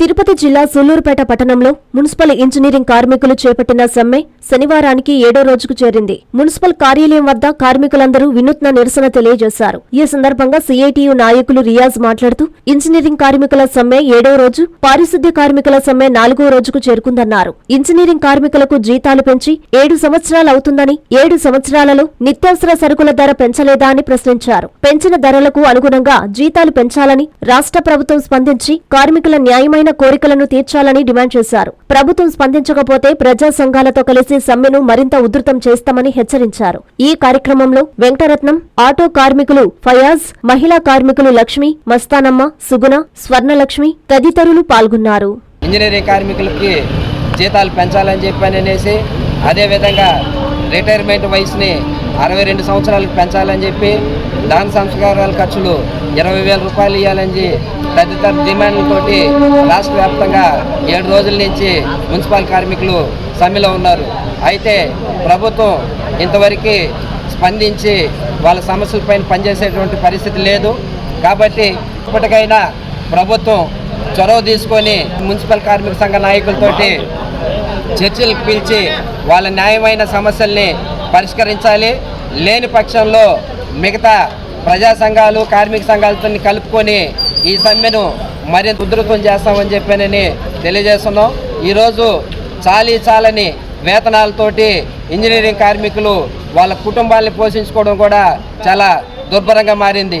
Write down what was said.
తిరుపతి జిల్లా సూలూరుపేట పట్టణంలో municipal engineering కార్మికులు చేపట్టిన సమ్మె శనివారానికి ఏడో రోజుకు చేరింది. మున్సిపల్ కార్యాలయం వద్ద కార్మికులందరూ వినూత్న నిరసన తెలియజేశారు. ఈ సందర్భంగా సిఐటియు నాయకులు రియాజ్ మాట్లాడుతూ ఇంజనీరింగ్ కార్మికుల సమ్మె ఏడో రోజు పారిశుద్ధ్య కార్మికుల సమ్మె నాలుగో రోజుకు చేరుకుందన్నారు. ఇంజనీరింగ్ కార్మికులకు జీతాలు పెంచి ఏడు సంవత్సరాలు అవుతుందని ఏడు సంవత్సరాలలో నిత్యావసర సరుకుల ధర పెంచలేదా అని ప్రశ్నించారు. పెంచిన ధరలకు అనుగుణంగా జీతాలు పెంచాలని రాష్ట్ర ప్రభుత్వం స్పందించి కార్మికుల న్యాయమైన కోరికలను తీర్చాలని డిమాండ్ చేశారు. ప్రభుత్వం స్పందించకపోతే ప్రజా సంఘాలతో కలిసి సమ్మెను మరింత ఉధృతం చేస్తామని హెచ్చరించారు. ఈ కార్యక్రమంలో వెంకటరత్నం ఆటో కార్మికులు ఫయాజ్ మహిళా కార్మికులు లక్ష్మి మస్తానమ్మ సుగుణ స్వర్ణలక్ష్మి తదితరులు పాల్గొన్నారు. ఇంజనీరింగ్ కార్మికులకి జీతాలు పెంచాలని చెప్పి అనేసి అదేవిధంగా రిటైర్మెంట్ వయసుని అరవై రెండు సంవత్సరాలకు పెంచాలని చెప్పి దాన సంస్కారాల ఖర్చులు ఇరవై వేల రూపాయలు ఇవ్వాలని తదితర డిమాండ్లతోటి రాష్ట్ర వ్యాప్తంగా ఏడు రోజుల నుంచి మున్సిపల్ కార్మికులు సమ్మెలో ఉన్నారు. అయితే ప్రభుత్వం ఇంతవరకు స్పందించి వాళ్ళ సమస్యలపైన పనిచేసేటువంటి పరిస్థితి లేదు. కాబట్టి ఇప్పటికైనా ప్రభుత్వం చొరవ తీసుకొని మున్సిపల్ కార్మిక సంఘ నాయకులతోటి చర్చలకు పిలిచి వాళ్ళ న్యాయమైన సమస్యల్ని పరిష్కరించాలి. లేని పక్షంలో మిగతా ప్రజా సంఘాలు కార్మిక సంఘాలతో కలుపుకొని ఈ సమ్మెను మరింత ఉధృతం చేస్తామని చెప్పానని తెలియజేస్తున్నాం. ఈరోజు చాలీ చాలని వేతనాలతోటి ఇంజనీరింగ్ కార్మికులు వాళ్ళ కుటుంబాన్ని పోషించుకోవడం కూడా చాలా దుర్భరంగా మారింది.